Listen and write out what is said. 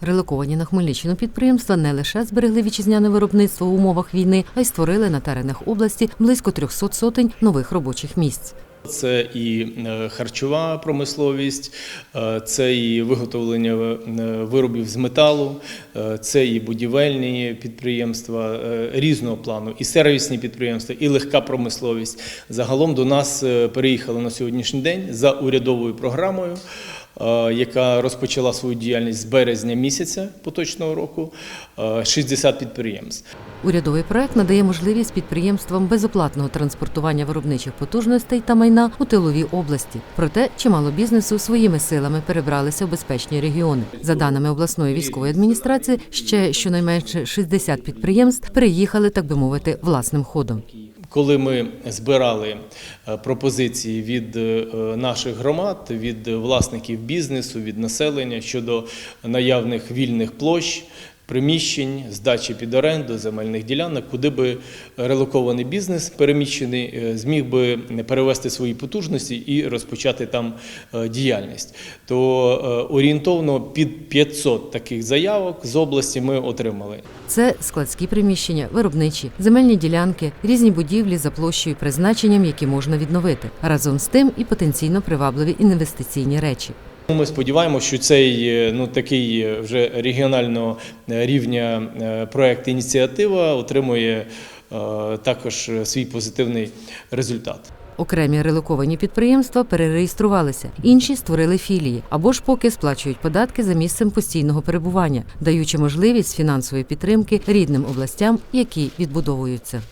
Релоковані на Хмельниччину підприємства не лише зберегли вітчизняне виробництво в умовах війни, а й створили на теренах області близько 300 сотень нових робочих місць. Це і е, харчова промисловість, е, це і виготовлення е, виробів з металу, це і будівельні підприємства різного плану, і сервісні підприємства, і легка промисловість. Загалом до нас переїхали на сьогоднішній день за урядовою програмою. Е, Яка розпочала свою діяльність з березня місяця поточного року, е, 60 підприємств. Урядовий проект надає можливість підприємствам безоплатного транспортування виробничих потужностей та майна у тилові області. Проте чимало бізнесу своїми силами перебралися в безпечні регіони. За даними обласної військової адміністрації, ще щонайменше 60 підприємств переїхали, так би мовити, власним ходом. Коли ми збирали е, пропозиції від е, наших громад, від власників бізнесу, від населення щодо наявних вільних площ, приміщень, здачі під оренду, земельних ділянок, куди би релокований бізнес переміщений е, зміг би перевести свої потужності і розпочати там е, діяльність, то е, орієнтовно під 500 таких заявок з області ми отримали. Це складські приміщення, виробничі, земельні ділянки, різні будівлі за площею призначенням, які можна відновити. Разом з тим і потенційно привабливі інвестиційні речі. Ми сподіваємося, що цей е, ну такий е, вже регіонального е, рівня проект ініціатива отримує також свій позитивний результат. Окремі релоковані підприємства перереєструвалися, інші створили філії або ж поки сплачують податки за місцем постійного перебування, даючи можливість фінансової підтримки рідним областям, які відбудовуються.